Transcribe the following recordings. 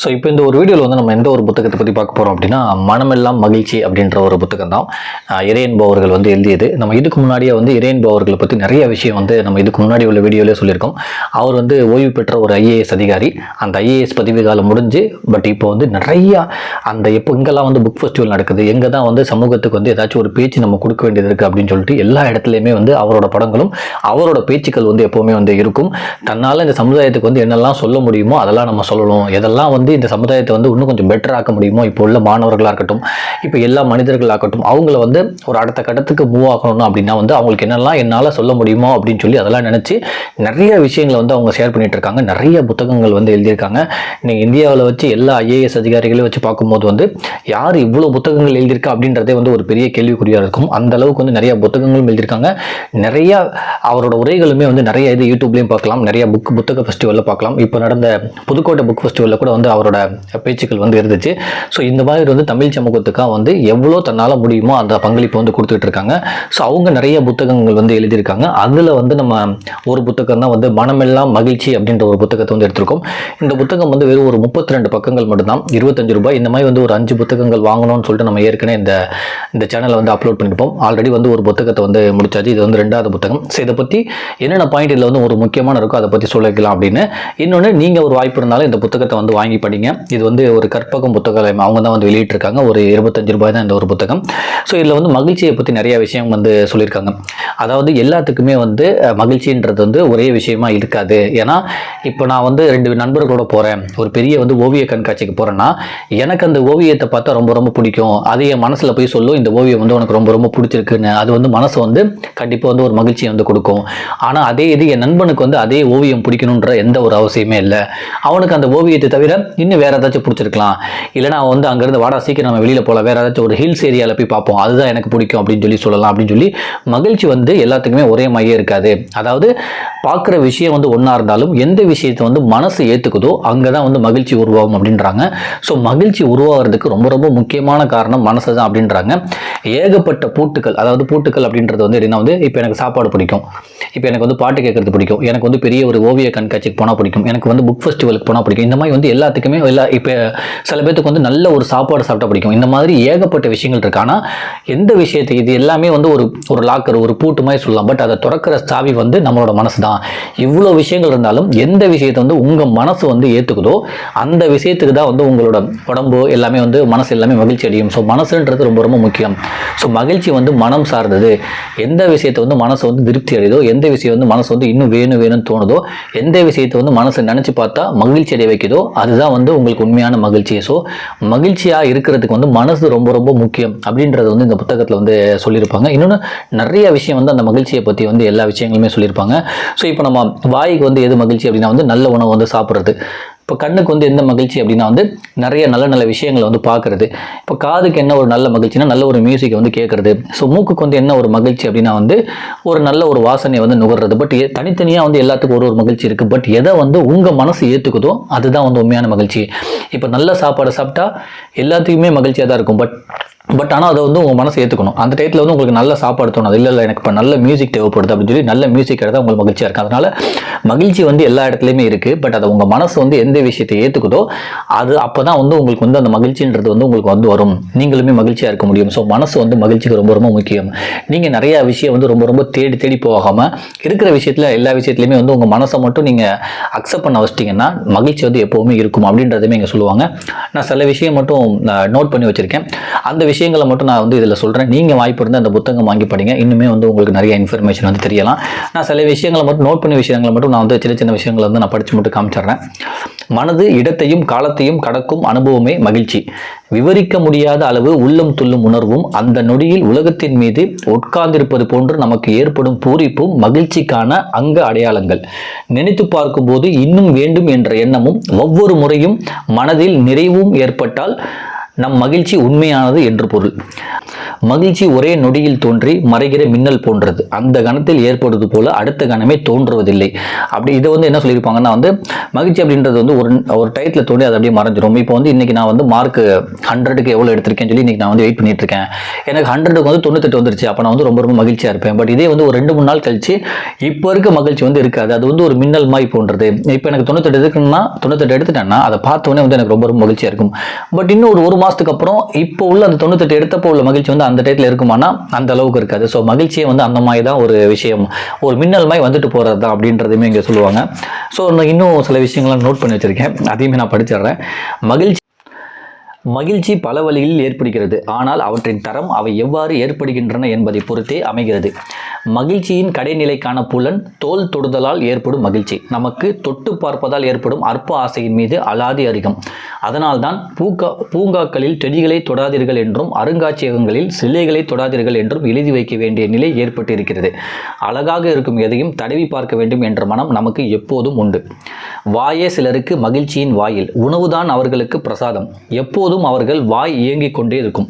So இப்போ இந்த ஒரு வீடியோவில் வந்து நம்ம எந்த ஒரு புத்தகத்தை பற்றி பார்க்க போகிறோம் அப்படின்னா மனமெல்லாம் மகிழ்ச்சி அப்படின்ற ஒரு புத்தகம் தான். ஆஹ் இறையன்பு அவர்கள் வந்து எழுதியது. நம்ம இதுக்கு முன்னாடியே வந்து இறையன்பு அவர்களை பற்றி நிறைய விஷயம் வந்து நம்ம இதுக்கு முன்னாடி உள்ள வீடியோவிலே சொல்லியிருக்கோம். அவர் வந்து ஓய்வு பெற்ற ஒரு ஐஏஎஸ் அதிகாரி. அந்த ஐஏஎஸ் பதவி காலம் முடிஞ்சு பட் இப்போ வந்து நிறைய அந்த எப்போ இங்கெல்லாம் வந்து புக் ஃபெஸ்டிவல் நடக்குது எங்கே தான் வந்து சமூகத்துக்கு வந்து ஏதாச்சும் ஒரு பேச்சு நம்ம கொடுக்க வேண்டியது இருக்குது அப்படின்னு சொல்லிட்டு எல்லா இடத்துலையுமே வந்து அவரோட படங்களும் அவரோட பேச்சுக்கள் வந்து எப்போவுமே வந்து இருக்கும். தன்னால் இந்த சமுதாயத்துக்கு வந்து என்னெல்லாம் சொல்ல முடியுமோ அதெல்லாம் நம்ம சொல்லணும். எதெல்லாம் வந்து இந்த சமுதாயத்தை வந்து இன்னும் கொஞ்சம் பெட்டர் ஆக்க முடியுமோ? இப்போ உள்ள மாணவர்களாக இருக்கட்டும் இப்போ எல்லா மனிதர்களாகட்டும் அவங்கள வந்து ஒரு அடுத்த கட்டத்துக்கு மூவ் ஆகணும் அப்படின்னா வந்து அவங்களுக்கு என்னெல்லாம் என்னால் சொல்ல முடியுமோ அப்படின்னு சொல்லி அதெல்லாம் நினச்சி நிறைய விஷயங்களை வந்து அவங்க ஷேர் பண்ணிட்டு இருக்காங்க. நிறைய புத்தகங்கள் வந்து எழுதியிருக்காங்க. நீங்கள் இந்தியாவில் வச்சு எல்லா ஐஏஎஸ் அதிகாரிகளையும் வச்சு பார்க்கும்போது வந்து யார் இவ்வளோ புத்தகங்கள் எழுதியிருக்கா அப்படின்றதே வந்து ஒரு பெரிய கேள்விக்குறியாக இருக்கும். அந்த அளவுக்கு வந்து நிறைய புத்தகங்களும் எழுதியிருக்காங்க. நிறைய அவரோட உரைகளுமே வந்து நிறைய இது யூடியூப்லேயும் பார்க்கலாம். நிறைய புக் புத்தக ஃபெஸ்டிவலில் பார்க்கலாம். இப்போ நடந்த புதுக்கோட்டை புக் ஃபெஸ்டிவலில் கூட வந்து அவரோட பேச்சுக்கள் வந்து இருந்துச்சு. ஸோ இந்த மாதிரி வந்து தமிழ் சமூகத்துக்காக வந்து எவ்வளோ தன்னால் முடியுமோ அந்த பங்களிப்பு வந்து கொடுத்துட்டு இருக்காங்க. ஸோ அவங்க நிறைய புத்தகங்கள் வந்து எழுதியிருக்காங்க. அதில் வந்து நம்ம ஒரு புத்தகம் தான் வந்து மனமெல்லாம் மகிழ்ச்சி அப்படின்ற ஒரு புத்தகத்தை வந்து எடுத்திருக்கோம். இந்த புத்தகம் வந்து வெறும் ஒரு முப்பத்தி ரெண்டு பக்கங்கள் மட்டும்தான். இருபத்தஞ்சு ரூபாய். இந்த மாதிரி வந்து ஒரு அஞ்சு புத்தகங்கள் வாங்கணும்னு சொல்லிட்டு நம்ம ஏற்கனவே இந்த இந்த சேனலை வந்து அப்லோட் பண்ணியிருப்போம். ஆல்ரெடி வந்து ஒரு புத்தகத்தை வந்து முடிச்சாச்சு. இது வந்து ரெண்டாவது புத்தகம். ஸோ இதை பற்றி என்னென்ன பாயிண்ட் இதில் வந்து ஒரு முக்கியமான இருக்கோ அதை பற்றி சொல்லிக்கலாம் அப்படின்னு. இன்னொன்று நீங்கள் ஒரு வாய்ப்பு இருந்தாலும் இந்த புத்தகத்தை வந்து வாங்கி படிங்க. இது வந்து ஒரு கற்பகம் புத்தகாலயம். அவங்க தான் வந்து வெளியிட்டிருக்காங்க. ஒரு இருபத்தஞ்சு ரூபாய் தான் இந்த ஒரு புத்தகம். ஸோ இதில் வந்து மகிழ்ச்சியை பற்றி நிறைய விஷயம் வந்து சொல்லியிருக்காங்க. அதாவது எல்லாத்துக்குமே வந்து மகிழ்ச்சின்றது வந்து ஒரே விஷயமா இருக்காது. ஏன்னா இப்போ நான் வந்து ரெண்டு நண்பர்களோட போகிறேன் ஒரு பெரிய வந்து ஓவிய கண்காட்சிக்கு போகிறேன்னா எனக்கு அந்த ஓவியத்தை பார்த்தா ரொம்ப ரொம்ப பிடிக்கும். அது என் மனசில் போய் சொல்லும் இந்த ஓவியம் வந்து உனக்கு ரொம்ப ரொம்ப பிடிச்சிருக்குன்னு. அது வந்து மனசு வந்து கண்டிப்பாக வந்து ஒரு மகிழ்ச்சியை வந்து கொடுக்கும். ஆனால் அதே இது என் நண்பனுக்கு வந்து அதே ஓவியம் பிடிக்கணுன்ற எந்த ஒரு அவசியமே இல்லை. அவனுக்கு அந்த ஓவியத்தை தவிர இன்னும் வேற ஏதாச்சும் பிடிச்சிருக்கலாம். இல்லைனா நான் வந்து அங்கேருந்து வாடா சீக்கிரம் நம்ம வெளியில் போகலாம் வேற ஏதாச்சும் ஒரு ஹில்ஸ் ஏரியாவில் போய் பார்ப்போம். அதுதான் எனக்கு பிடிக்கும் அப்படின்னு சொல்லி சொல்லலாம் அப்படின்னு சொல்லி மகிழ்ச்சி வந்து எல்லாத்துக்குமே ஒரே மாதிரியே இருக்காது. அதாவது பார்க்குற விஷயம் வந்து ஒன்றா இருந்தாலும் எந்த விஷயத்தை வந்து மனசு ஏற்றுக்குதோ அங்கே தான் வந்து மகிழ்ச்சி உருவாகும் அப்படின்றாங்க. ஸோ மகிழ்ச்சி உருவாகிறதுக்கு ரொம்ப ரொம்ப முக்கியமான காரணம் மனசு தான் அப்படின்றாங்க. ஏகப்பட்ட பூட்டுக்கள் அதாவது பூட்டுக்கள் அப்படின்றது வந்து எப்படின்னா வந்து இப்போ எனக்கு சாப்பாடு பிடிக்கும். இப்போ எனக்கு வந்து பாட்டு கேட்கறது பிடிக்கும். எனக்கு வந்து பெரிய ஒரு ஓவிய கண்காட்சிக்கு போனால் பிடிக்கும். எனக்கு வந்து புக் ஃபெஸ்டிவலுக்கு போனால் பிடிக்கும். இந்த மாதிரி வந்து எல்லாத்துக்கும் எல்லா இப்போ சில பேர்த்துக்கு வந்து நல்ல ஒரு சாப்பாடு சாப்பிட்டா பிடிக்கும். இந்த மாதிரி ஏகப்பட்ட விஷயங்கள் இருக்கு. ஆனால் எந்த விஷயத்துக்கு இது எல்லாமே வந்து ஒரு ஒரு லாக்கர் ஒரு பூட்டு மாதிரி சொல்லலாம். பட் அதை திறக்கிற சாவி வந்து நம்மளோட மனசு தான் இவ்வளோ விஷயங்கள் இருந்தாலும் எந்த விஷயத்தை வந்து உங்கள் மனசு வந்து ஏற்றுக்குதோ அந்த விஷயத்துக்கு தான் வந்து உங்களோட உடம்பு எல்லாமே வந்து மனசு எல்லாமே மகிழ்ச்சி அடையும். ஸோ மனசுன்றது ரொம்ப ரொம்ப முக்கியம். ஸோ மகிழ்ச்சி வந்து மனம் சார்ந்தது. எந்த விஷயத்தை வந்து மனசு வந்து திருப்தி அடையுதோ எந்த விஷயம் வந்து மனசு வந்து இன்னும் வேணும் வேணும்னு தோணுதோ எந்த விஷயத்தை வந்து மனசு நினச்சி பார்த்தா மகிழ்ச்சி அடைய வைக்குதோ அதுதான் வந்து உங்களுக்கு உண்மையான மகிழ்ச்சி ஸோ மகிழ்ச்சியாக இருக்கிறதுக்கு வந்து மனசு ரொம்ப ரொம்ப முக்கியம் அப்படின்றது வந்து இந்த புத்தகத்தில் வந்து சொல்லியிருப்பாங்க. இன்னொன்று நிறைய விஷயம் வந்து அந்த மகிழ்ச்சியை பற்றி வந்து எல்லா விஷயங்களுமே சொல்லியிருப்பாங்க. ஸோ இப்போ நம்ம வாய்க்கு வந்து எது மகிழ்ச்சி அப்படின்னா வந்து நல்ல உணவு வந்து சாப்பிட்றது. இப்போ கண்ணுக்கு வந்து எந்த மகிழ்ச்சி அப்படின்னா வந்து நிறைய நல்ல நல்ல விஷயங்களை வந்து பார்க்குறது. இப்போ காதுக்கு என்ன ஒரு நல்ல மகிழ்ச்சினா நல்ல ஒரு மியூசிக்கை வந்து கேட்குறது ஸோ மூக்குக்கு வந்து என்ன ஒரு மகிழ்ச்சி அப்படின்னா வந்து ஒரு நல்ல ஒரு வாசனையை வந்து நுகர்றது. பட் தனித்தனியாக வந்து எல்லாத்துக்கும் ஒரு ஒரு மகிழ்ச்சி இருக்குது பட் எதை வந்து உங்கள் மனசு ஏற்றுக்குதோ அதுதான் வந்து உண்மையான மகிழ்ச்சி. இப்போ நல்ல சாப்பாடு சாப்பிட்டா எல்லாத்துக்குமே மகிழ்ச்சியாக தான் இருக்கும். பட் பட் ஆனால் அதை வந்து உங்கள் மனசு ஏற்றுக்கணும் அந்த டயத்தில் வந்து உங்களுக்கு நல்ல சாப்பாடு தோணும். அது இல்லை இல்லை எனக்கு இப்போ நல்ல மியூசிக் தேவைப்படுது அப்படின்னு சொல்லி நல்ல மியூசிக் எடுத்தால் உங்களுக்கு மகிழ்ச்சியாக இருக்கும். அதனால் மகிழ்ச்சி வந்து எல்லா இடத்துலையுமே இருக்குது பட் அதை உங்கள் மனசு வந்து எந்த விஷயத்தை ஏற்றுக்குதோ அது அப்போ தான் வந்து உங்களுக்கு வந்து அந்த மகிழ்ச்சின்றது வந்து உங்களுக்கு வந்து வரும். நீங்களுமே மகிழ்ச்சியாக இருக்க முடியும். ஸோ மனசு வந்து மகிழ்ச்சிக்கு ரொம்ப ரொம்ப முக்கியம். நீங்கள் நிறையா விஷயம் வந்து ரொம்ப ரொம்ப தேடி தேடி போகாமல் இருக்கிற விஷயத்தில் எல்லா விஷயத்துலையுமே வந்து உங்கள் மனசை மட்டும் நீங்கள் அக்செப்ட் பண்ண வச்சிட்டிங்கன்னா மகிழ்ச்சி வந்து எப்போவுமே இருக்கும் அப்படின்றதுமே இங்கே சொல்லுவாங்க. நான் சில விஷயம் மட்டும் நோட் பண்ணி வச்சுருக்கேன். அந்த விஷயம் விஷயங்களை மட்டும் நான் வந்து இதில் சொல்கிறேன் நீங்கள் வாய்ப்பு இருந்தால் அந்த புத்தகம் வாங்கி படிங்க. இன்னுமே வந்து உங்களுக்கு நிறைய இன்ஃபர்மேஷன் வந்து தெரியலாம். நான் சில விஷயங்களை மட்டும் நோட் பண்ண விஷயங்களை மட்டும் நான் வந்து சின்ன சின்ன விஷயங்களை வந்து நான் படித்து மட்டும் காமிச்சிடுறேன். மனது இடத்தையும் காலத்தையும் கடக்கும் அனுபவமே மகிழ்ச்சி. விவரிக்க முடியாத அளவு உள்ளம் துள்ளும் உணர்வும் அந்த நொடியில் உலகத்தின் மீது உட்கார்ந்திருப்பது போன்று நமக்கு ஏற்படும் பூரிப்பும் மகிழ்ச்சிக்கான அங்க அடையாளங்கள். நினைத்து பார்க்கும்போது இன்னும் வேண்டும் என்ற எண்ணமும் ஒவ்வொரு முறையும் மனதில் நிறைவும் ஏற்பட்டால் நம் மகிழ்ச்சி உண்மையானது என்று பொருள். மகிழ்ச்சி ஒரே நொடியில் தோன்றி மறைகிற மின்னல் போன்றது. அந்த கணத்தில் ஏற்படுவது போல அடுத்த கணமே தோன்றுவதில்லை. அப்படி இதை வந்து என்ன சொல்லியிருப்பாங்கன்னா வந்து மகிழ்ச்சி அப்படின்றது வந்து ஒரு ஒரு டயத்தில் தோண்டி அது அப்படியே மறைஞ்சிரும். இப்போ வந்து இன்னைக்கு நான் வந்து மார்க் ஹண்ட்ரடுக்கு எவ்வளோ எடுத்திருக்கேன்னு சொல்லி இன்றைக்கி நான் வந்து வெயிட் பண்ணிட்டு இருக்கேன் எனக்கு ஹண்ட்ரடுக்கு வந்து தொண்ணூத்தெட்டு வந்துருச்சு. அப்போ நான் வந்து ரொம்ப ரொம்ப மகிழ்ச்சியாக இருப்பேன். பட் இதே வந்து ஒரு ரெண்டு மூணு நாள் கழிச்சு இப்போ இருக்க மகிழ்ச்சி வந்து இருக்காது. அது வந்து ஒரு மின்னல் மாய் போன்றது. இப்போ எனக்கு தொண்ணூத்தெட்டு இருக்குன்னா தொண்ணூத்தெட்டு எடுத்துட்டேன்னா அதை பார்த்தோன்னே வந்து எனக்கு ரொம்ப ரொம்ப மகிழ்ச்சியாக இருக்கும். பட் இன்னும் ஒரு ஒரு மாதத்துக்கு அப்புறம் இப்போ உள்ள அந்த தொண்ணூத்தெட்டு எடுத்தப்போ உள்ள மகிழ்ச்சி வந்து அந்த டயத்தில் இருக்குமானா அந்த அளவுக்கு இருக்காது. ஸோ மகிழ்ச்சியை வந்து அந்த மாதிரி தான் ஒரு விஷயம். ஒரு மின்னல் மாதிரி வந்துட்டு போகிறது தான் அப்படின்றதுமே இங்கே சொல்லுவாங்க. ஸோ நான் இன்னும் சில விஷயங்கள்லாம் நோட் பண்ணி வச்சுருக்கேன். அதையுமே நான் படிச்சிடுறேன். மகிழ்ச்சி மகிழ்ச்சி பல வழிகளில் ஏற்படுகிறது. ஆனால் அவற்றின் தரம் அவை எவ்வாறு ஏற்படுகின்றன என்பதை பொறுத்தே அமைகிறது. மகிழ்ச்சியின் கடைநிலைக்கான புலன் தோல் தொடுதலால் ஏற்படும் மகிழ்ச்சி. நமக்கு தொட்டு பார்ப்பதால் ஏற்படும் அற்ப ஆசையின் மீது அலாதி அதிகம். அதனால்தான் பூங்கா பூங்காக்களில் செடிகளை தொடாதீர்கள் என்றும் அருங்காட்சியகங்களில் சிலைகளை தொடாதீர்கள் என்றும் எழுதி வைக்க வேண்டிய நிலை ஏற்பட்டிருக்கிறது. அழகாக இருக்கும் எதையும் தடவி பார்க்க வேண்டும் என்ற மனம் நமக்கு எப்போதும் உண்டு. வாயே சிலருக்கு மகிழ்ச்சியின் வாயில். உணவுதான் அவர்களுக்கு பிரசாதம். எப்போது எப்போதும் அவர்கள் வாய் இயங்கிக் கொண்டே இருக்கும்.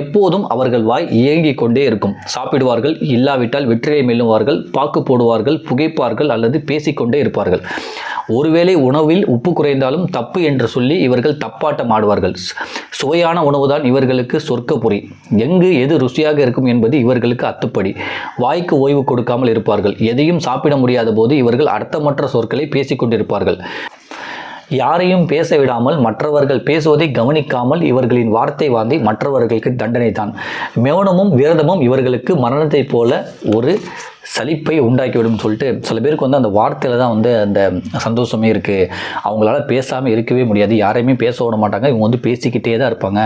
எப்போதும் அவர்கள் வாய் இயங்கிக் கொண்டே இருக்கும். சாப்பிடுவார்கள் இல்லாவிட்டால் வெற்றிலை மெல்லுவார்கள் பாக்கு போடுவார்கள் புகைப்பார்கள் அல்லது பேசிக்கொண்டே இருப்பார்கள். ஒருவேளை உணவில் உப்பு குறைந்தாலும் தப்பு என்று சொல்லி இவர்கள் தப்பாட்டம் ஆடுவார்கள். சுவையான உணவுதான் இவர்களுக்கு சொர்க்கப்புரி எங்கு எது ருசியாக இருக்கும் என்பது இவர்களுக்கு அத்துப்படி. வாய்க்கு ஓய்வு கொடுக்காமல் இருப்பார்கள். எதையும் சாப்பிட முடியாத போது இவர்கள் அர்த்தமற்ற சொற்களை பேசிக்கொண்டிருப்பார்கள் யாரையும் பேச விடாமல் மற்றவர்கள் பேசுவதை கவனிக்காமல் இவர்களின் வார்த்தை வாந்தி மற்றவர்களுக்கு தண்டனை தான் மௌனமும் விரதமும் இவர்களுக்கு மரணத்தைப் போல ஒரு சலிப்பை உண்டாக்கிவிடும் சொல்லிட்டு சில பேருக்கு வந்து அந்த வார்த்தையில் தான் வந்து அந்த சந்தோஷமே இருக்குது அவங்களால பேசாமல் இருக்கவே முடியாது. யாரையுமே பேச விட மாட்டாங்க. இவங்க வந்து பேசிக்கிட்டே தான் இருப்பாங்க.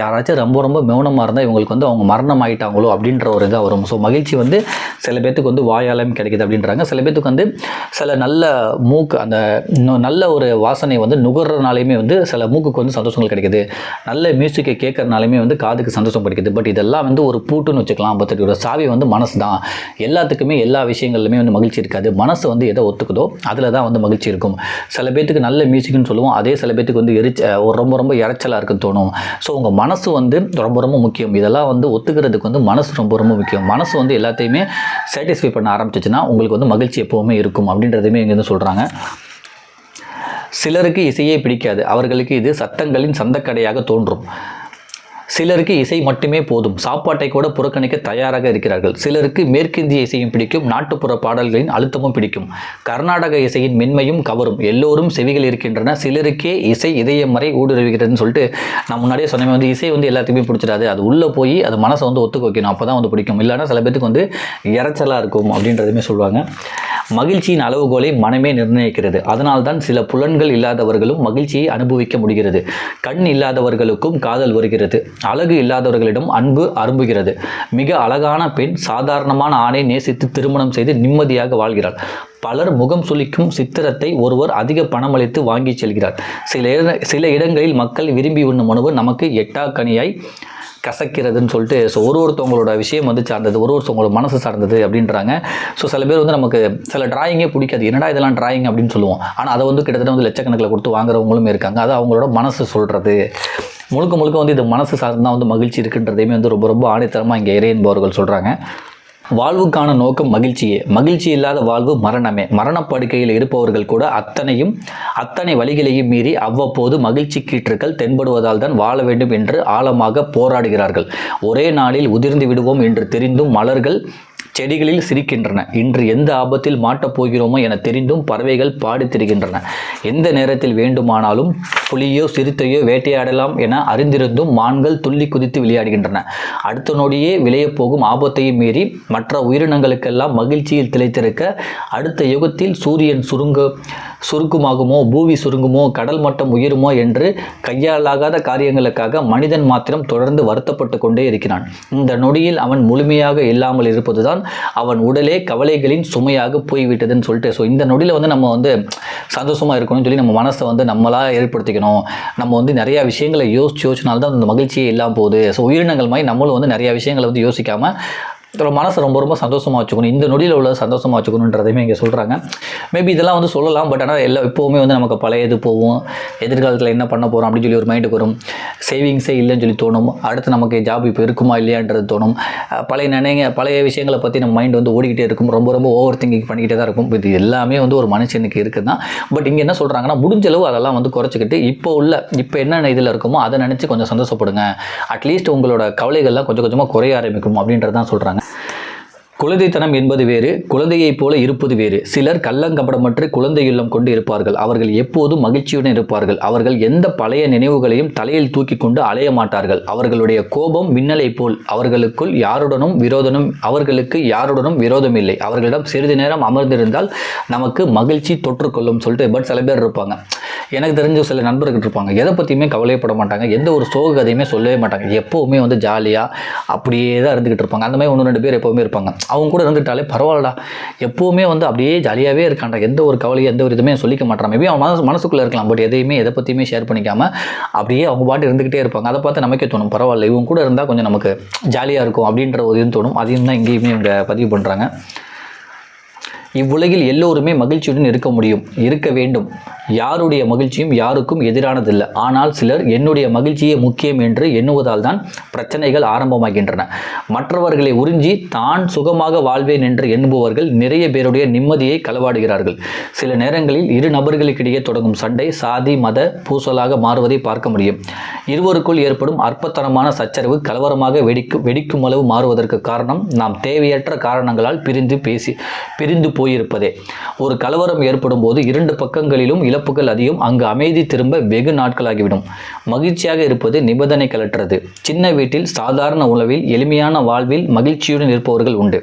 யாராச்சும் ரொம்ப ரொம்ப மௌனமாக இருந்தால் இவங்களுக்கு வந்து அவங்க மரணம் ஆயிட்டாங்களோ அப்படின்ற ஒரு இதாக வரும். ஸோ மகிழ்ச்சி வந்து சில பேர்த்துக்கு வந்து வாயாலும் கிடைக்குது அப்படின்றாங்க. சில பேர்த்துக்கு வந்து சில நல்ல மூக்கு அந்த நல்ல ஒரு வாசனை வந்து நுகர்றனாலையுமே வந்து சில மூக்குக்கு வந்து சந்தோஷங்கள் கிடைக்குது. நல்ல மியூசிக்கை கேட்கறனாலையுமே வந்து காதுக்கு சந்தோஷம் கிடைக்குது. பட் இதெல்லாம் வந்து ஒரு பூட்டுன்னு வச்சுக்கலாம். பட் ஒரு சாவி வந்து மனசு தான் எல்லாத்துக்கும் எல்லா விஷயங்கள்லையுமே வந்து மகிழ்ச்சி இருக்காது. மனசு வந்து எதை ஒத்துக்குதோ அதில் தான் வந்து மகிழ்ச்சி இருக்கும். சில பேர்த்துக்கு நல்ல மியூசிக்னு சொல்லுவோம். அதே சில பேர்த்துக்கு வந்து எரிச்ச ரொம்ப ரொம்ப இறைச்சலாக இருக்குன்னு தோணும். ஸோ உங்கள் மனசு வந்து ரொம்ப ரொம்ப முக்கியம். இதெல்லாம் வந்து ஒத்துக்கிறதுக்கு வந்து மனசு ரொம்ப ரொம்ப முக்கியம். மனசு வந்து எல்லாத்தையுமே சாட்டிஸ்ஃபை பண்ண ஆரம்பிச்சிச்சுன்னா உங்களுக்கு வந்து மகிழ்ச்சி எப்போவுமே இருக்கும் அப்படின்றதுமே இங்கே வந்து சொல்கிறாங்க சிலருக்கு இசையே பிடிக்காது. அவர்களுக்கு இது சத்தங்களின் சந்தக்கடையாக தோன்றும். சிலருக்கு இசை மட்டுமே போதும். சாப்பாட்டை கூட புறக்கணிக்க தயாராக இருக்கிறார்கள். சிலருக்கு மேற்கிந்திய இசையும் பிடிக்கும். நாட்டுப்புற பாடல்களின் அழுத்தமும் பிடிக்கும். கர்நாடக இசையின் மென்மையும் கவரும். எல்லோரும் செவிகள் இருக்கின்றன. சிலருக்கே இசை இதயம் வரை ஊடுருவுகிறதுன்னு சொல்லிட்டு நான் முன்னாடியே சொன்ன வந்து இசை வந்து எல்லாத்துக்குமே பிடிச்சிடாது. அது உள்ளே போய் அது மனசை வந்து ஒத்துக்க வைக்கணும் அப்போ தான் வந்து பிடிக்கும். இல்லைனா சில பேருக்கு வந்து இறைச்சலாக இருக்கும் அப்படின்றதுமே சொல்லுவாங்க. மகிழ்ச்சியின் அளவுகோலை மனமே நிர்ணயிக்கிறது. அதனால்தான் சில புலன்கள் இல்லாதவர்களும் மகிழ்ச்சியை அனுபவிக்க முடிகிறது. கண் இல்லாதவர்களுக்கும் காதல் வருகிறது. அழகு இல்லாதவர்களிடம் அன்பு அரும்புகிறது. மிக அழகான பெண் சாதாரணமான ஆணை நேசித்து திருமணம் செய்து நிம்மதியாக வாழ்கிறாள். பலர் முகம் சுளிக்கும் சித்திரத்தை ஒருவர் அதிக பணமளித்து வாங்கி செல்கிறார். சில சில இடங்களில் மக்கள் விரும்பி உண்ணும் உணவு நமக்கு எட்டாக்கனியாய் கசக்கிறதுன்னு சொல்லிட்டு ஸோ ஒரு ஒருத்தவங்களோட விஷயம் வந்து சார்ந்தது ஒரு ஒருத்தவங்களோட மனசு சார்ந்தது அப்படின்றாங்க. ஸோ சில பேர் வந்து நமக்கு சில டிராயிங்கே பிடிக்காது. என்னடா இதெல்லாம் டிராயிங் அப்படின்னு சொல்லுவோம். ஆனால் அதை வந்து கிட்டத்தட்ட வந்து லட்சக்கணக்கில் கொடுத்து வாங்குறவங்களும் இருக்காங்க. அது அவங்களோட மனசு சொல்கிறது முழுக்க முழுக்க வந்து இது மனசு சார்ந்து தான் வந்து மகிழ்ச்சி இருக்குன்றதையுமே வந்து ரொம்ப ரொம்ப ஆணித்தரமாக இங்கே இறையன்பவர்கள் சொல்கிறாங்க வாழ்வுக்கான நோக்கம் மகிழ்ச்சியே. மகிழ்ச்சி இல்லாத வாழ்வு மரணமே. மரணப்படுக்கையில் இருப்பவர்கள் கூட அத்தனையும் அத்தனை வழிகளையும் மீறி அவ்வப்போது மகிழ்ச்சி கீற்றுக்கள் தென்படுவதால் தான் வாழ வேண்டும் என்று ஆழமாக போராடுகிறார்கள். ஒரே நாளில் உதிர்ந்து விடுவோம் என்று தெரிந்தும் மலர்கள் செடிகளில் சிரிக்கின்றன. இன்று எந்த ஆபத்தில் மாட்டப் போகிறோமோ என தெரிந்தும் பறவைகள் பாடித் திரிகின்றன. எந்த நேரத்தில் வேண்டுமானாலும் புலியோ சிறுத்தையோ வேட்டையாடலாம் என அறிந்திருந்தும் மான்கள் துள்ளி குதித்து விளையாடுகின்றன. அடுத்த நொடியே விளையப் போகும் ஆபத்தையும் மீறி மற்ற உயிரினங்களுக்கெல்லாம் மகிழ்ச்சியில் திளைத்திருக்க அடுத்த யுகத்தில் சூரியன் சுருங்க சுருக்குமாகுமோ பூமி சுருங்குமோ கடல் மட்டம் உயருமோ என்று கையாலாகாத காரியங்களுக்காக மனிதன் மாத்திரம் தொடர்ந்து வருத்தப்பட்டு கொண்டே இருக்கிறான். இந்த நொடியில் அவன் முழுமையாக இல்லாமல் இருப்பதுதான் அவன் உடலே கவலைகளின் சுமையாக போய்விட்டதுன்னு சொல்லிட்டு ஸோ இந்த நொடியில் வந்து நம்ம வந்து சந்தோஷமாக இருக்கணும்னு சொல்லி நம்ம மனசை வந்து நம்மளாக ஏற்படுத்திக்கணும். நம்ம வந்து நிறையா விஷயங்களை யோசிச்சு யோசிச்சினால்தான் அந்த மகிழ்ச்சியே இல்லாமல் போகுது. ஸோ உயிரினங்கள் மாதிரி நம்மளும் வந்து நிறையா விஷயங்களை வந்து யோசிக்காமல் மனசை ரொம்ப ரொம்ப சந்தோஷமாக வச்சுக்கணும். இந்த நொடியில் உள்ள சந்தோஷமாக வச்சுக்கணுன்றதையுமே இங்கே சொல்கிறாங்க மேபி இதெல்லாம் வந்து சொல்லலாம் பட் ஆனால் எல்லாம் எப்போவுமே வந்து நமக்கு பழைய இது போகும். எதிர்காலத்தில் என்ன பண்ண போகிறோம் அப்படின்னு சொல்லி ஒரு மைண்டுக்கு வரும். சேவிங்ஸே இல்லைன்னு சொல்லி தோணும். அடுத்து நமக்கு ஜாப் இப்போ இருக்குமா இல்லையான்றது தோணும். பழைய நினைங்க பழைய விஷயங்களை பற்றி நம்ம மைண்ட் வந்து ஓடிக்கிட்டே இருக்கும். ரொம்ப ரொம்ப ஓவர் திங்கிங் பண்ணிக்கிட்டே தான் இருக்கும். இது எல்லாமே வந்து ஒரு மனுஷனுக்கு இருக்குது தான் பட் இங்கே என்ன சொல்கிறாங்கன்னா முடிஞ்ச அளவு அதெல்லாம் வந்து குறைச்சிக்கிட்டு இப்போ உள்ள இப்போ என்னென்ன இதில் இருக்குமோ அதை நினச்சி கொஞ்சம் சந்தோஷப்படுங்க. அட்லீஸ்ட் உங்களோட கவலைகள்லாம் கொஞ்சம் கொஞ்சமாக குறைய ஆரம்பிக்கும் அப்படின்றது தான் சொல்கிறாங்க சொல்லியிருக்காங்க குழந்தைத்தனம் என்பது வேறு குழந்தையைப் போல இருப்பது வேறு. சிலர் கள்ளங்கபடமற்று குழந்தையுள்ளம் கொண்டு இருப்பார்கள். அவர்கள் எப்போதும் மகிழ்ச்சியுடன் இருப்பார்கள். அவர்கள் எந்த பழைய நினைவுகளையும் தலையில் தூக்கி கொண்டு அலைய மாட்டார்கள். அவர்களுடைய கோபம் மின்னலைப் போல். அவர்களுக்குள் யாருடனும் விரோதனும் அவர்களுக்கு யாருடனும் விரோதம் இல்லை அவர்களிடம் சிறிது நேரம் அமர்ந்திருந்தால் நமக்கு மகிழ்ச்சி தொற்றுக்கொள்ளும் சொல்லிட்டு பட் சில பேர் இருப்பாங்க. எனக்கு தெரிஞ்ச சில நண்பர்கள் இருப்பாங்க. எதை பற்றியுமே கவலைப்பட மாட்டாங்க. எந்த ஒரு சோக கதையுமே சொல்லவே மாட்டாங்க. எப்போவுமே வந்து ஜாலியாக அப்படியே தான் இருந்துக்கிட்டு இருப்பாங்க. அந்த மாதிரி ஒன்று ரெண்டு பேர் எப்போவுமே இருப்பாங்க. அவங்க கூட இருந்துட்டாலே பரவாயில்லடா. எப்போவுமே வந்து அப்படியே ஜாலியாகவே இருக்கான்டா. எந்த ஒரு கவலையும் எந்த ஒரு இதுவுமே சொல்லிக்க மாட்டான். மேபி அவன் மனசு மனசுக்குள்ளே இருக்கலாம். பட் எதையுமே எதை பற்றியுமே ஷேர் பண்ணிக்காமல் அப்படியே அவங்க பாட்டு இருந்துக்கிட்டே இருப்பாங்க. அதை பார்த்து நமக்கே தோணும் பரவாயில்ல இவங்க கூட இருந்தால் கொஞ்சம் நமக்கு ஜாலியாக இருக்கும் அப்படின்ற ஒரு இது தோணும். அதையும் தான் இங்கேயுமே இவங்க பதிவு பண்ணுறாங்க இவ்வுலகில் எல்லோருமே மகிழ்ச்சியுடன் இருக்க முடியும் இருக்க வேண்டும். யாருடைய மகிழ்ச்சியும் யாருக்கும் எதிரானதில்லை. ஆனால் சிலர் என்னுடைய மகிழ்ச்சியே முக்கியம் என்று எண்ணுவதால் தான் பிரச்சனைகள் ஆரம்பமாகின்றன. மற்றவர்களை உறிஞ்சி தான் சுகமாக வாழ்வேன் என்று எண்ணுபவர்கள் நிறைய பேருடைய நிம்மதியை களவாடுகிறார்கள். சில நேரங்களில் இரு நபர்களுக்கிடையே தொடங்கும் சண்டை சாதி மத பூசலாக மாறுவதை பார்க்க முடியும். இருவருக்குள் ஏற்படும் அற்பத்தனமான சச்சரவு கலவரமாக வெடிக்கும் வெடிக்கும் அளவு மாறுவதற்கு காரணம் நாம் தேவையற்ற காரணங்களால் பிரிந்து பேசி பிரிந்து போயிருப்பதே. ஒரு கலவரம் ஏற்படும் போது இரண்டு பக்கங்களிலும் இழப்புகள் அதிகம் அங்கு அமைதி திரும்ப வெகு நாட்களாகிவிடும். மகிழ்ச்சியாக இருப்பது நிபந்தனை கலற்றது. சின்ன வீட்டில் சாதாரண உணவில் எளிமையான வாழ்வில் மகிழ்ச்சியுடன் இருப்பவர்கள் உண்டு.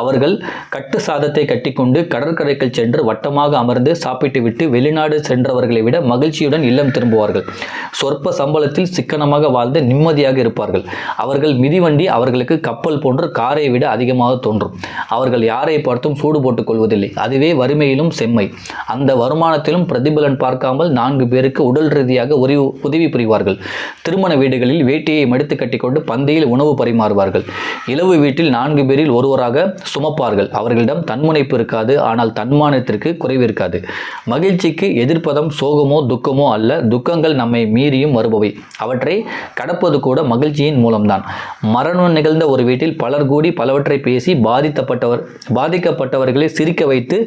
அவர்கள் கட்டு சாதத்தை கட்டிக்கொண்டு கடற்கரைக்கு சென்று வட்டமாக அமர்ந்து சாப்பிட்டுவிட்டு வெளிநாடு சென்றவர்களை விட மகிழ்ச்சியுடன் இல்லம் திரும்புவார்கள். சொற்ப சம்பளத்தில் சிக்கனமாக வாழ்ந்து நிம்மதியாக இருப்பார்கள். அவர்கள் மிதிவண்டி அவர்களுக்கு கப்பல் போன்று காரை விட அதிகமாக தோன்றும். அவர்கள் யாரை பார்த்தும் சூடு போட்டு கொள்வதில்லை அதுவே வறுமையிலும் செம்மை. அந்த வருமானத்திலும் பிரதிபலன் பார்க்காமல் நான்கு பேருக்கு உடல் ரீதியாக உதவி உதவி புரிவார்கள். திருமண வீடுகளில் வேட்டியை மடித்து கட்டிக்கொண்டு பந்தையில் உணவு பரிமாறுவார்கள். இளவு வீட்டில் நான்கு பேரில் ஒருவராக சுமப்பார்கள். அவர்களிடம் தன்முனைப்பு இருக்காது ஆனால் தன்மானத்திற்கு குறைவு இருக்காது. மகிழ்ச்சிக்கு எதிர்ப்பதம் சோகமோ துக்கமோ அல்ல. துக்கங்கள் நம்மை மீறியும் வருபவை. அவற்றை கடப்பது கூட மகிழ்ச்சியின் மூலம்தான். மரணம் நிகழ்ந்த ஒரு வீட்டில் பலர் கூடி பலவற்றை பேசி பாதித்தப்பட்டவர் பாதிக்கப்பட்டவர்களை சிரிக்க வைத்து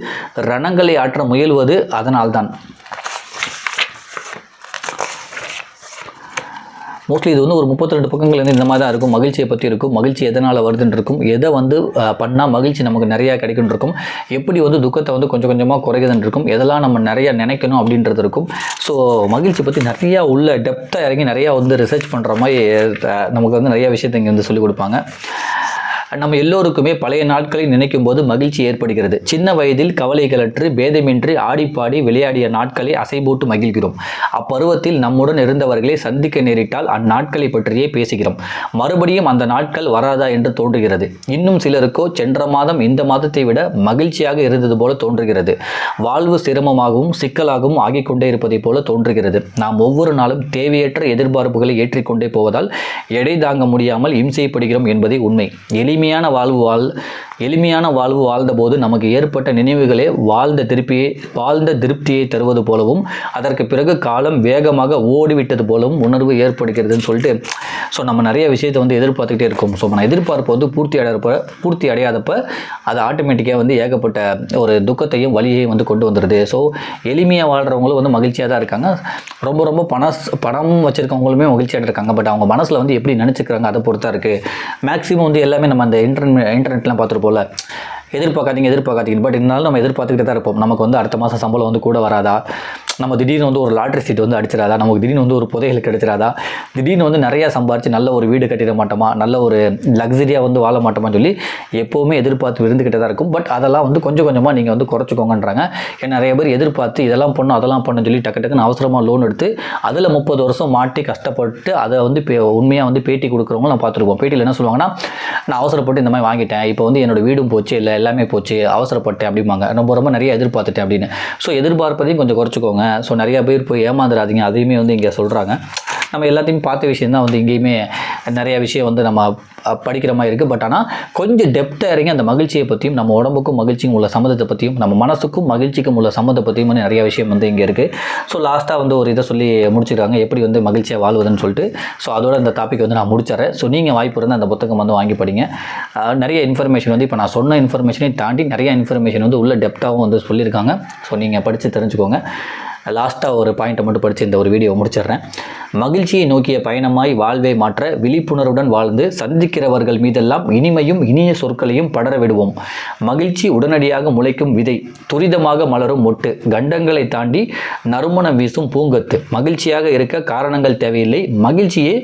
ரணங்களை ஆற்ற முயல்வது அதனால்தான். மோஸ்ட்லி இது வந்து ஒரு முப்பத்தி ரெண்டு பக்கங்கள் வந்து இந்த மாதிரி தான் இருக்கும். மகிழ்ச்சியை பற்றி இருக்கும். மகிழ்ச்சி எதனால் வருதுன்னு இருக்கும். எதை வந்து பண்ணால் மகிழ்ச்சி நமக்கு நிறையா கிடைக்குன்னு இருக்கும். எப்படி வந்து துக்கத்தை வந்து கொஞ்சம் கொஞ்சமாக குறையுதுன் இருக்கும். எதெல்லாம் நம்ம நிறையா நினைக்கணும் அப்படின்றது இருக்கும். ஸோ மகிழ்ச்சி பற்றி நிறையா உள்ள டெப்த்தாக இறங்கி நிறையா வந்து ரிசர்ச் பண்ணுற மாதிரி நமக்கு வந்து நிறையா விஷயத்தை இங்கே வந்து சொல்லிக் கொடுப்பாங்க. நம்ம எல்லோருக்குமே பழைய நாட்களை நினைக்கும் போது மகிழ்ச்சி ஏற்படுகிறது. சின்ன வயதில் கவலைகளற்று பேதமின்றி ஆடிப்பாடி விளையாடிய நாட்களை அசைபோட்டு மகிழ்கிறோம். அப்பருவத்தில் நம்முடன் இருந்தவர்களை சந்திக்க நேரிட்டால் அந்நாட்களை பற்றியே பேசுகிறோம். மறுபடியும் அந்த நாட்கள் வராதா என்று தோன்றுகிறது. இன்னும் சிலருக்கோ சென்ற மாதம் இந்த மாதத்தை விட மகிழ்ச்சியாக இருந்தது போல தோன்றுகிறது. வாழ்வு சிரமமாகவும் சிக்கலாகவும் ஆகிக் கொண்டே போல தோன்றுகிறது. நாம் ஒவ்வொரு நாளும் தேவையற்ற எதிர்பார்ப்புகளை ஏற்றிக்கொண்டே போவதால் எடை தாங்க முடியாமல் இம்சைப்படுகிறோம் என்பதே உண்மை. இனிமையான வாழ்வு வாழ் எளிமையான வாழ்வு வாழ்ந்தபோது நமக்கு ஏற்பட்ட நினைவுகளே வாழ்ந்த திருப்தியை வாழ்ந்த திருப்தியை தருவது போலவும் அதற்கு பிறகு காலம் வேகமாக ஓடிவிட்டது போலவும் உணர்வு ஏற்படுகிறதுன்னு சொல்லிட்டு ஸோ நம்ம நிறைய விஷயத்தை வந்து எதிர்பார்த்துக்கிட்டே இருக்கோம். ஸோ நம்ம எதிர்பார்ப்பு வந்து பூர்த்தி அடையறப்ப பூர்த்தி அடையாதப்ப அது ஆட்டோமேட்டிக்காக வந்து ஏகப்பட்ட ஒரு துக்கத்தையும் வலியையும் வந்து கொண்டு வந்துடுது ஸோ எளிமையாக வாழ்கிறவங்களும் வந்து மகிழ்ச்சியாக தான் இருக்காங்க. ரொம்ப ரொம்ப பணம் பணம் வச்சுருக்கவங்களுமே மகிழ்ச்சியாக இருக்காங்க. பட் அவங்க மனசில் வந்து எப்படி நினச்சிக்கிறாங்க அதை பொறுத்தா இருக்குது மேக்ஸிமம் வந்து எல்லாமே நம்ம அந்த இன்டர்நெட் இன்டர்நெட்லாம் போல். எதிர்பார்க்காதீங்க எதிர்பார்க்காதீங்க. பட் இருந்தாலும் நம்ம எதிர்பார்த்துக்கிட்டே தான் இருப்போம். நமக்கு வந்து அடுத்த மாதம் சம்பளம் வந்து கூட வராதா? நம்ம திடீர்னு வந்து ஒரு லாட்ரி சீட் வந்து அடிச்சிடாதா? நமக்கு திடீர்னு வந்து ஒரு புதைகள் கிடைச்சிடாதா? திடீர்னு வந்து நிறையா சம்பாரிச்சு நல்ல ஒரு வீடு கட்டிட மாட்டோமா? நல்ல ஒரு லக்ஸரியாக வந்து வாழ மாட்டோமான்னு சொல்லி எப்போவுமே எதிர்பார்த்து விருந்துக்கிட்டே தான் இருக்கும். பட் அதெல்லாம் வந்து கொஞ்சம் கொஞ்சமாக நீங்கள் வந்து குறைச்சிக்கோங்கன்றாங்க. ஏன்னா நிறைய பேர் எதிர்பார்த்து இதெல்லாம் பண்ணும் அதெல்லாம் பண்ணணும் சொல்லி டக்கு டக்குன்னு அவசரமாக லோன் எடுத்து அதில் முப்பது வருஷம் மாட்டி கஷ்டப்பட்டு அதை வந்து பே உண்மையாக வந்து பேட்டி கொடுக்குறவங்க நான் பார்த்துருப்போம். பேட்டியில் என்ன சொல்லுவாங்கன்னா நான் அவசரப்பட்டு இந்த மாதிரி வாங்கிட்டேன். இப்போ வந்து என்னோட வீடும் போச்சு இல்லை எல்லாமே போச்சு அவசரப்பட்டேன் அப்படிம்பாங்க. ரொம்ப ரொம்ப நிறைய எதிர்பார்த்துட்டேன் அப்படின்னு. ஸோ எதிர்பார்ப்பதையும் கொஞ்சம் குறைச்சிக்கோங்க. ஸோ நிறைய பேர் போய் ஏமாந்துடாதீங்க அதையுமே வந்து இங்கே சொல்கிறாங்க நம்ம எல்லாத்தையும் பார்த்த விஷயம் தான் வந்து இங்கேயுமே நிறைய விஷயம் வந்து நம்ம படிக்கிற மாதிரி இருக்குது பட் ஆனால் கொஞ்சம் டெப்த்தாக இறங்கி அந்த மகிழ்ச்சியை பற்றியும் நம்ம உடம்புக்கும் மகிழ்ச்சியும் உள்ள சம்மந்தத்தை பற்றியும் நம்ம மனசுக்கும் மகிழ்ச்சிக்கும் உள்ள சம்மந்தத்தை பற்றியும் வந்து நிறைய விஷயம் வந்து இங்கே இருக்குது ஸோ லாஸ்ட்டாக வந்து ஒரு இதை சொல்லி முடிச்சிருக்காங்க. எப்படி வந்து மகிழ்ச்சியாக வாழ்வதுன்னு சொல்லிட்டு. ஸோ அதோட இந்த டாபிக் வந்து நான் முடிச்சிடறேன். ஸோ நீங்கள் வாய்ப்பு இருந்தால் அந்த புத்தகம் வந்து வாங்கி படிங்க. நிறைய இன்ஃபர்மேஷன் வந்து இப்போ நான் சொன்ன இன்ஃபர்மேஷனையும் தாண்டி நிறைய இன்ஃபர்மேஷன் வந்து உள்ள டெப்த்தாகவும் வந்து சொல்லியிருக்காங்க. ஸோ நீங்கள் படித்து தெரிஞ்சுக்கோங்க. லாஸ்ட்டாக ஒரு பாயிண்ட்டை மட்டும் படித்து இந்த ஒரு வீடியோ முடிச்சிடுறேன். மகிழ்ச்சியை நோக்கிய பயணமாய் வாழ்வை மாற்ற விழிப்புணர்வுடன் வாழ்ந்து சந்திக்கிறவர்கள் மீதெல்லாம் இனிமையும் இனிய சொற்களையும் படர விடுவோம். மகிழ்ச்சி உடனடியாக முளைக்கும் விதை துரிதமாக மலரும் மொட்டு கண்டங்களை தாண்டி நறுமணம் வீசும் பூங்கத்து. மகிழ்ச்சியாக இருக்க காரணங்கள் தேவையில்லை மகிழ்ச்சியே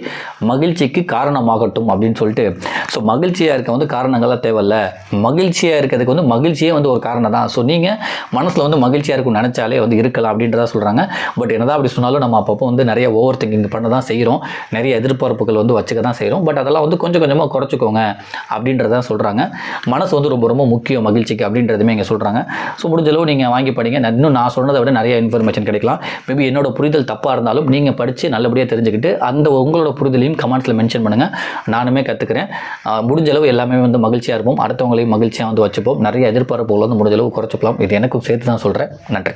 மகிழ்ச்சிக்கு காரணமாகட்டும் அப்படின்னு சொல்லிட்டு. ஸோ மகிழ்ச்சியாக இருக்க வந்து காரணங்கள்லாம் தேவையில்ல. மகிழ்ச்சியாக இருக்கிறதுக்கு வந்து மகிழ்ச்சியே வந்து ஒரு காரணம் தான் ஸோ நீங்கள் மனசில் வந்து மகிழ்ச்சியாக இருக்கும் நினச்சாலே வந்து இருக்கலாம் அப்படின்றத சொல்கிறாங்க பட் என்னதான் அப்படி சொன்னாலும் நம்ம அப்பப்போ வந்து நிறைய ஓவர் திங்கிங் பண்ண தான் செய்கிறோம் நிறைய எதிர்பார்ப்புகள் வந்து வச்சுக்க தான் செய்கிறோம் பட் அதெல்லாம் வந்து கொஞ்சம் கொஞ்சமாக குறைச்சிக்கோங்க அப்படின்றத சொல்கிறாங்க மனசு வந்து ரொம்ப ரொம்ப முக்கியம் மகிழ்ச்சிக்கு அப்படின்றதுமே இங்கே சொல்கிறாங்க ஸோ முடிஞ்சளவு நீங்கள் வாங்கி படிங்க. இன்னும் நான் சொன்னதை விட நிறைய இன்ஃபர்மேஷன் கிடைக்கலாம். மேபி என்னோட புரிதல் தப்பாக இருந்தாலும் நீங்கள் படித்து நல்லபடியாக தெரிஞ்சுக்கிட்டு அந்த உங்களோட புரிதலையும் கமெண்ட்ஸில் மென்ஷன் பண்ணுங்கள் நானுமே கற்றுக்கிறேன் முடிஞ்சளவு எல்லாமே வந்து மகிழ்ச்சியாக இருப்போம். அடுத்தவங்களையும் மகிழ்ச்சியாக வந்து வச்சுப்போம். நிறைய எதிர்பார்ப்புகள் வந்து முடிஞ்சளவு குறைச்சிக்கலாம். இது எனக்கும் சேர்த்து தான் சொல்கிறேன் நன்றி.